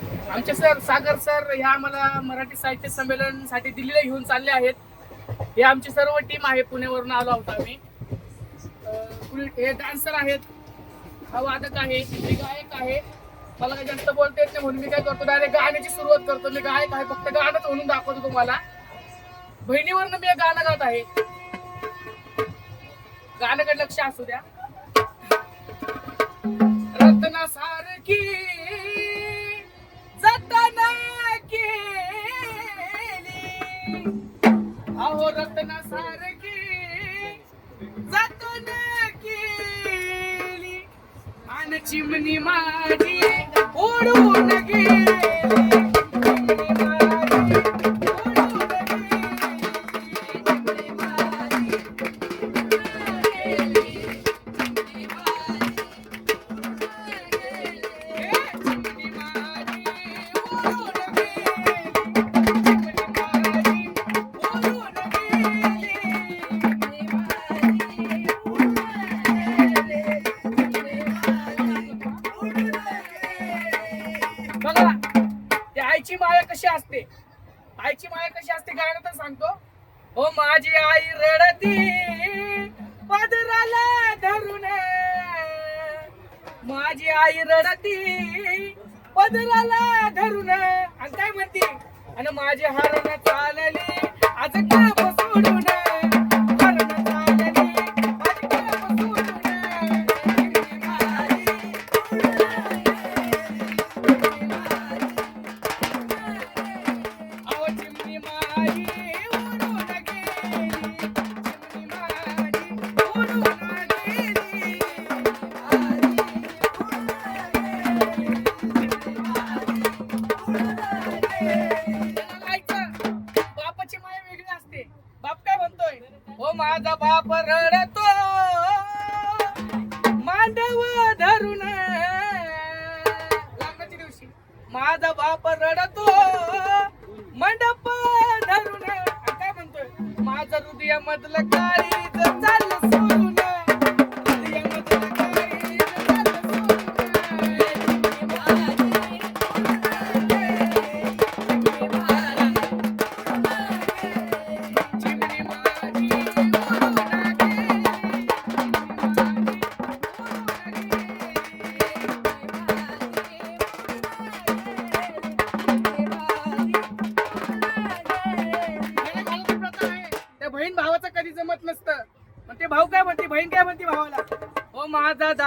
आमचे सर सागर सर ह्या आम्हाला मराठी साहित्य संमेलनसाठी दिल्लीला घेऊन चालले आहेत. हे आमची सर्व टीम आहे पुण्यावरून आलो आहोत आम्ही. हे डान्सर आहेत. हा वादक आहे मी गायक आहे. मला काही जास्त बोलता येत नाही म्हणून मी काय करतो डायरेक्ट गाण्याची सुरुवात करतो. मी गायक आहे फक्त गाणंच म्हणून दाखवतो तुम्हाला. बहिणीवरनं मी गाणं गात आहे. गाण्याकडे लक्ष असू द्या. माझी आई रडती पदराला धरून माझी आई रडती पदराला धरून आणि काय म्हणती? आणि माझी हरण चालली आज का माझा बाप रडतो. मंडप धरून. काय म्हणतोय? माझं हृदय मधलं काळीज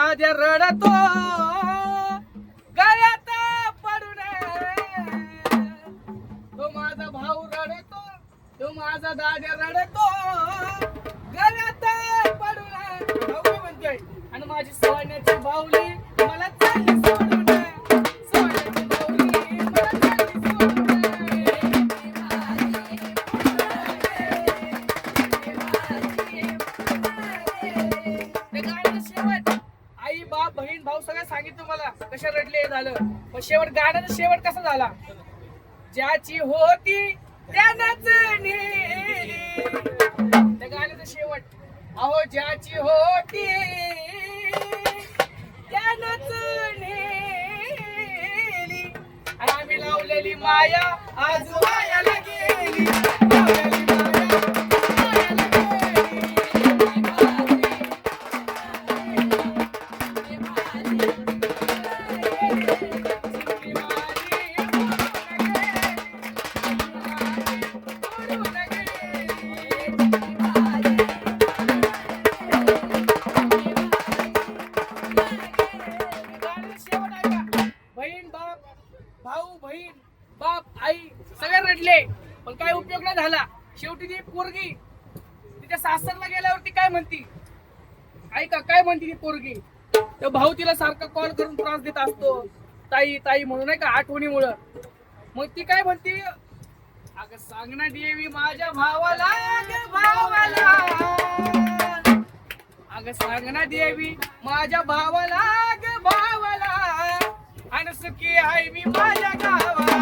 माझा रडतो. गळ्यात पडून तो माझा भाऊ रडतो तो माझा दाद्या रडतो. गळ्यात पडू भाऊ काय म्हणतोय आणि माझी सोन्याची बाहुली मला चालली. झाला ज्याची होती त्यानच नेली. त्या गाण्याचा शेवट. अहो ज्याची होती त्यानच नेली. आणि आम्ही लावलेली माया आज वायाला गेली. असतो. ताई ताई म्हणून नाही का आठवणीमुळं. मग ती काय म्हणते? अगं सांग ना देवी माझ्या भावाला भावाला. अगं सांग ना देवी माझ्या भावाला ग भावाला. आणि सुखी आई मी माझ्या गावाला.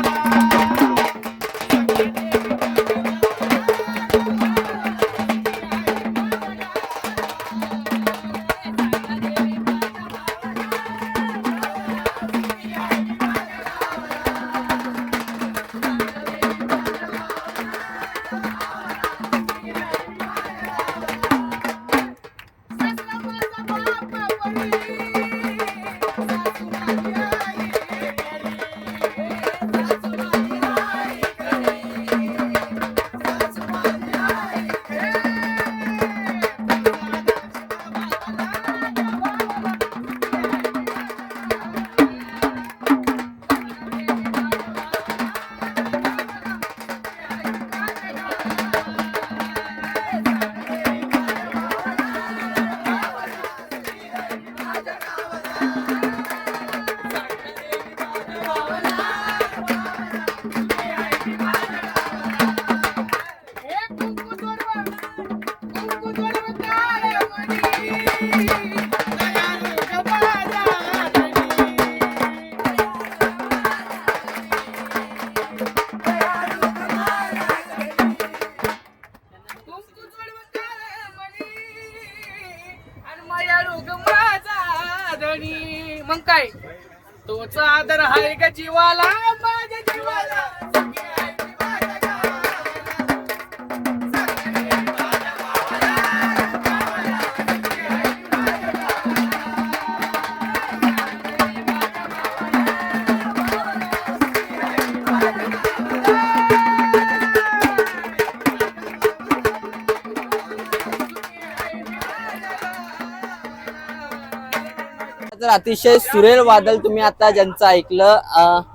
अतिशय सुरेल वादळ तुम्ही आता ज्यांचं ऐकलं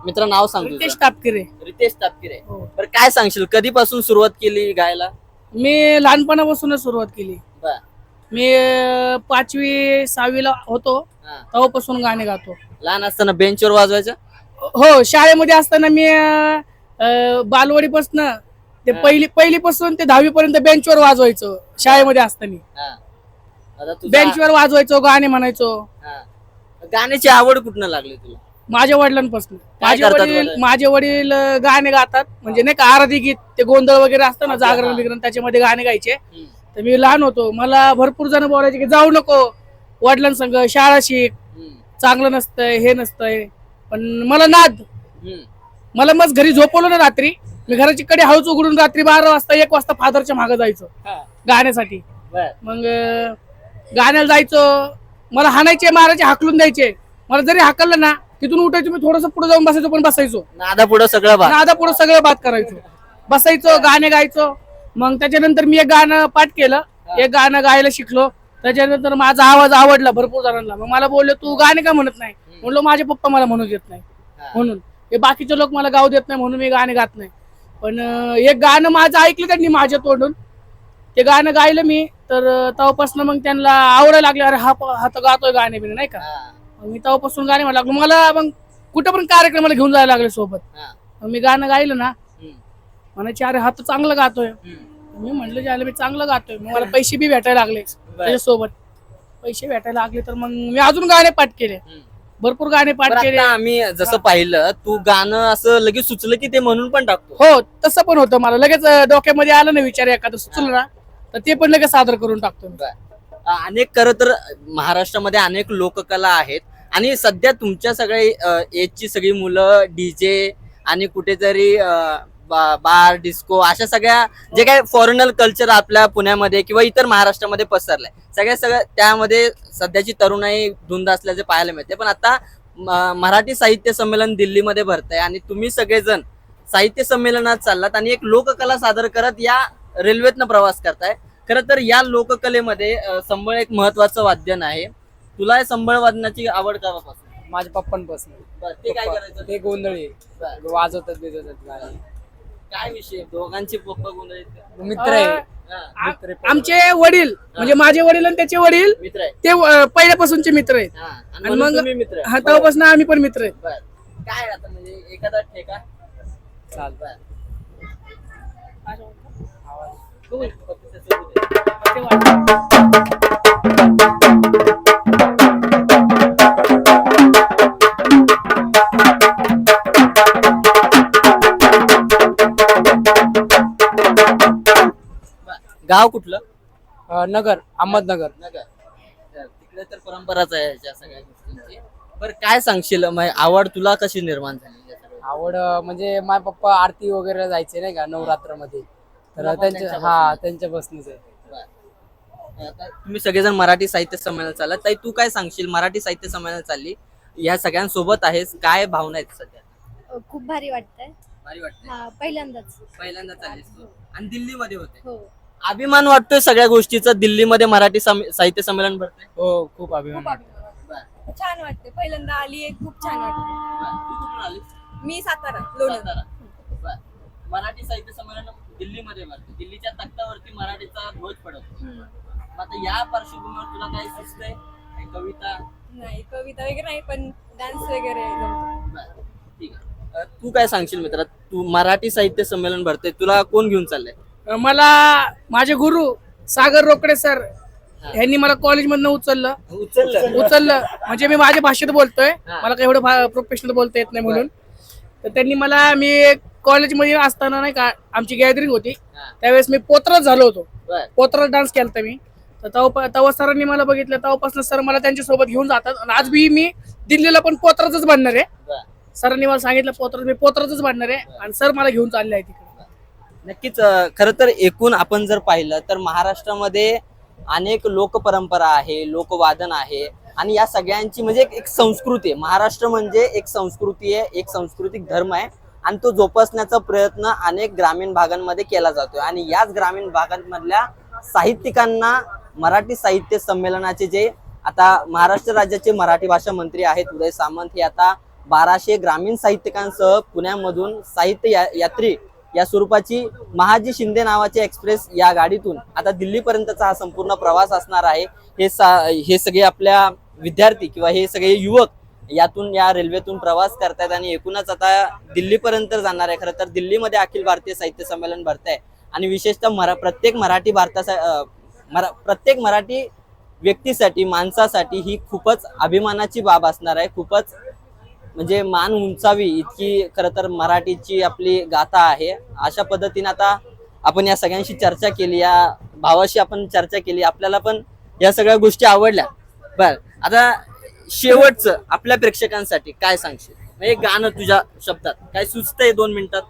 मित्र नाव सांगतो रितेश तापकिरे. रितेश तापकिरे. हो. तर काय सांगशील? कधीपासून सुरुवात केली गायला? मी लहानपणापासूनच सुरुवात केली. बर. मी अं, पाचवी सहावीला होतो. हा. तेव्हापासून गाणे गातो. लहान असताना बेंचवर वाजवायचं? हो शाळेमध्ये असताना मी बालवाडीपासून ते हा. पहिली पहिलीपासून ते दहावी पर्यंत बेंचवर वाजवायचो शाळेमध्ये असताना. हा. आता तुझा- बेंचवर वाजवायचो गाणे म्हणायचो. हा. गाण्याची आवड कुठनं लागली तुला माझ्या वडिलांपासून माझे करतात वडील वडील? माझे वडील अं, गाणे गातात म्हणजे नाही का आरती गीत ते गोंधळ वगैरे असतं ना जागरण. बिगरण त्याच्यामध्ये गाणे गायचे हम्म. तर मी लहान होतो मला भरपूर जण बोलायचे की जाऊ नको वडिलांसंग शाळा शिक हम्म. चांगलं नसतंय हे नसतंय पण मला नाद हम्म. मला मग घरी झोपवलं ना रात्री मी घराची कडे हळूच उघडून रात्री बारा वाजता एक वाजता फादरच्या मागे जायचो हा. गाण्यासाठी बर. मग अं, गाण्याला जायचो मला हाणायचे मारायचे हाकलून द्यायचे. मला जरी हाकललं ना तिथून उठायचो मी थोडस पुढे जाऊन बसायचो पण बसायचो. नादा पुढं सगळं बा नादा पुढे सगळं बात करायचो. बसायचो गाणे गायचो. मग त्याच्यानंतर मी एक गाणं पाठ केलं. एक गाणं गायला शिकलो. त्याच्यानंतर माझा आवाज आवडला भरपूर जणांना. मग मला बोलले तू गाणे का म्हणत नाही? म्हणलो माझे पप्पा मला म्हणू देत नाही. म्हणून. हे बाकीचे लोक मला गाऊ देत नाही म्हणून मी गाणे गात नाही. पण अं, एक गाणं माझं ऐकलं त्यांनी माझ्या तोंडून. ते गाणं गायलं मी. तर तेव्हापासून मग त्यांना आवडायला लागले अरे हा प- हा तर गातोय गाणे बिणे नाही का. मग मी तेव्हापासून गाणे म्हणायला लागलो. मला मग कुठं पण कार्यक्रमाला घेऊन जायला लागले सोबत. मग मी गाणं गायलं ना. म्हणायचे अरे हा तर चांगलं गातोय. मी म्हटलं जे मी चांगलं गातोय. मग मला पैसे बी भेटायला लागले त्याच्यासोबत. पैसे भेटायला लागले तर मग मी अजून गाणे पाठ केले. भरपूर गाणे पाठ केले. आम्ही जसं पाहिलं तू गाणं असं लगेच सुचलं की ते म्हणून पण टाकतो? हो तसं पण होतं मला. लगेच अं, डोक्यामध्ये आलं ना विचार एखादं सुचलं ना. तर ते पण लगेच सादर करून टाकतो मी. अनेक खरं तर महाराष्ट्रामध्ये अनेक लोककला आहेत. आणि सध्या तुमच्या सगळ्या एजची सगळी मुलं डीजे आणि कुठेतरी अं, बा- बार डिस्को अशा सगळ्या जे काही फॉरेनल कल्चर आपल्या पुण्यामध्ये किंवा इतर महाराष्ट्रामध्ये पसरलंय. सगळ्या सगळ्या त्यामध्ये सध्याची तरुणाई धुंद असल्याचे पाहायला मिळते पण आता म- मराठी साहित्य संमेलन दिल्लीमध्ये भरत आहे आणि तुम्ही सगळेजण साहित्य संमेलनात चाललात आणि एक लोककला सादर करत या रेल्वेतनं प्रवास करताय. खरं तर या लोककलेमध्ये संबळ एक महत्वाचं वाद्यन आहे. तुला या संबळ वादनाची आवड कापासून माझ्या पप्पांपासून ते काय करायचं? ते गोंधळी. बरं. वाजवतात बिजवतात काय विषय दोघांचे पप्पा का? मित्र आहे. हा. आमचे वडील. म्हणजे माझे वडील आणि त्याचे वडील मित्र आहे. ते पहिल्यापासूनचे मित्र आहेत. हा, आणि मग मित्र. हा तेव्हापासून आम्ही पण मित्र आहेत. काय आता म्हणजे एखादा ठेका? चाल गाव कुठलं? अं, नगर अहमदनगर. नगर. तर तिकडे तर परंपराच आहे ह्याच्या सगळ्या गोष्टींची. बरं काय सांगशील? मग आवड तुला कशी निर्माण झाली या सगळ्या आवड अं, म्हणजे माझे पप्पा आरती वगैरे जायचे नाही का नवरात्रमध्ये तुला तर त्यांच्या? हा त्यांच्या बसनीच आहे. आता तुम्ही सगळेजण मराठी साहित्य संमेलन चालला ताई तू काय सांगशील? मराठी साहित्य संमेलन चालली. या सगळ्यांसोबत आहेस. काय भावना आहेत सध्या? खूप भारी वाटतंय. भारी वाटते हा पहिल्यांदाच. पहिल्यांदा चाललीस तू. आणि दिल्लीमध्ये होते. हो. अभिमान वाटतोय सगळ्या गोष्टीचा? दिल्लीमध्ये मराठी सम- साहित्य संमेलन भरतंय? हो खूप अभिमान खूप वाटतो. आवडतं. छान वाटते पहिल्यांदा आली आहे. खूप छान वाटते? मी सातारा लोणंद. मराठी साहित्य संमेलन दिल्लीमध्ये भरते दिल्लीच्या तख्तावरती मराठीचा ध्वज पडतो. मग आता या पार्श्वभूमीवर तुला काय सुचतंय काही कविता? नाही कविता वगैरे नाही पण डान्स वगैरे जमतो. बरं. ठीक आहे. अं, तू काय सांगशील मित्रा? तू मराठी साहित्य संमेलन भरते तुला कोण घेऊन चाललंय? मला माझे गुरु सागर रोकडे सर यांनी मला कॉलेजमधनं उचललं. उचललं. उचललं. म्हणजे मी माझ्या भाषेत बोलतोय. हा. मला काही एवढं प्रोफेशनल बोलता येत नाही म्हणून. तर त्यांनी मला मी कॉलेजमध्ये असताना नाही का आमची गॅदरिंग होती. त्यावेळेस मी पोत्रच झालो होतो. बर. पोत्र डान्स केलता मी. तर तेव्हा तेव्हा सरांनी मला बघितलं तेव्हापासून सर मला त्यांच्यासोबत घेऊन जातात. आणि आज बी मी दिल्लीला पण पोत्राच बनणार आहे. बर. सरांनी मला सांगितलं पोत्र मी पोत्रातच बांधणार आहे. आणि सर मला घेऊन चालले आहे तिकडे नक्कीच खरं तर एकूण आपण जर पाहिलं तर महाराष्ट्रामध्ये अनेक लोकपरंपरा आहे लोकवादन आहे. आणि या सगळ्यांची म्हणजे एक- संस्कृती आहे. महाराष्ट्र म्हणजे एक संस्कृती आहे एक सांस्कृतिक धर्म आहे आणि तो जोपासण्याचा प्रयत्न अनेक ग्रामीण भागांमध्ये केला जातोय. आणि याच ग्रामीण भागांमधल्या साहित्यिकांना मराठी साहित्य संमेलनाचे जे आता महाराष्ट्र राज्याचे मराठी भाषा मंत्री आहेत उदय सामंत हे आता बाराशे ग्रामीण साहित्यिकांसह पुण्यामधून साहित्य या- यात्री या स्वरूपाची महाजी शिंदे नावाची एक्सप्रेस या गाडीतून आता दिल्लीपर्यंतचा हा संपूर्ण प्रवास असणार आहे. हे सा हे सगळे आपल्या विद्यार्थी किंवा हे सगळे युवक यातून या रेल्वेतून प्रवास करतायत आणि एकूणच आता दिल्लीपर्यंत जाणार आहे. खरं तर दिल्लीमध्ये अखिल भारतीय साहित्य संमेलन भरत आहे आणि विशेषतः मरा प्रत्येक मराठी भारतासा मरा प्रत्येक मराठी व्यक्तीसाठी माणसासाठी ही खूपच अभिमानाची बाब असणार आहे. खूपच म्हणजे मान उंचावी इतकी खरं तर मराठीची आपली गाथा आहे. अशा पद्धतीने आता आपण या सगळ्यांशी चर्चा केली या भावाशी आपण चर्चा केली आपल्याला पण या सगळ्या गोष्टी आवडल्या. बर आता शेवटचं आपल्या प्रेक्षकांसाठी काय सांगशील? म्हणजे गाणं तुझ्या शब्दात काय सुचतंय दोन मिनिटात?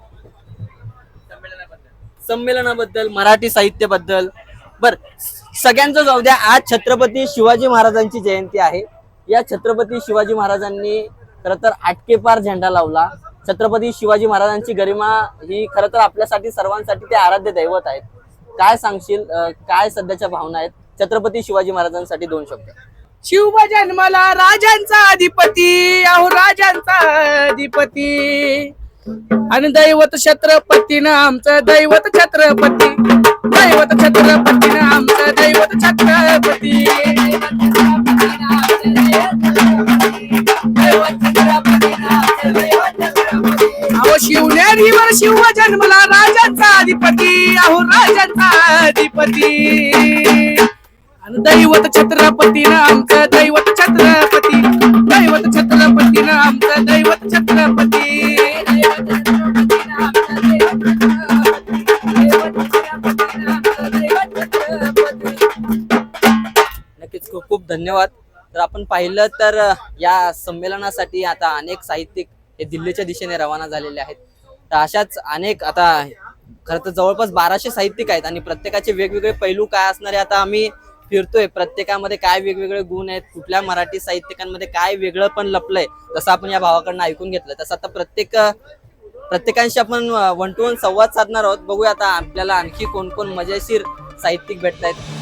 संमेलनाबद्दल मराठी साहित्याबद्दल. बर सगळ्यांचं जाऊ द्या आज छत्रपती शिवाजी महाराजांची जयंती आहे. या छत्रपती शिवाजी महाराजांनी खरं तर आटकेपार झेंडा लावला. छत्रपती शिवाजी महाराजांची गरिमा ही खरं तर आपल्यासाठी सर्वांसाठी ते आराध्य दैवत आहेत. काय सांगशील? काय सध्याच्या भावना आहेत? छत्रपती शिवाजी महाराजांसाठी दोन शब्द. शिव जन्माला राजांचा अधिपती अहो राजांचा अधिपती. आणि दैवत छत्रपतीनं आमचं दैवत छत्रपती. दैवत छत्रपतीनं आमचं दैवत छत्रपती. शिवनेरीवर शिव जन्मला राजाचा अधिपती अहो राजाचा अधिपती. आणि दैवत छत्रपतीनं आमचं दैवत छत्रपती दैवत छत्रपतीनं आमचं दैवत छत्रपती. नक्कीच खूप खूप धन्यवाद. तर आपण पाहिलं तर या संमेलनासाठी आता अनेक साहित्यिक हे दिल्लीच्या दिशेने रवाना झालेले आहेत. तर अशाच अनेक आता खरं तर जवळपास बाराशे साहित्यिक आहेत आणि प्रत्येकाचे वेगवेगळे पैलू काय असणारे आता आम्ही फिरतोय. प्रत्येकामध्ये काय वेगवेगळे गुण आहेत? कुठल्या मराठी साहित्यिकांमध्ये काय वेगळं पण लपलंय? तसं आपण या भावाकडनं ऐकून घेतलं तसं आता प्रत्येक प्रत्येकांशी आपण वन टू वन संवाद साधणार आहोत. बघूया आता आपल्याला आणखी कोण कोण मजेशीर साहित्यिक भेटत आहेत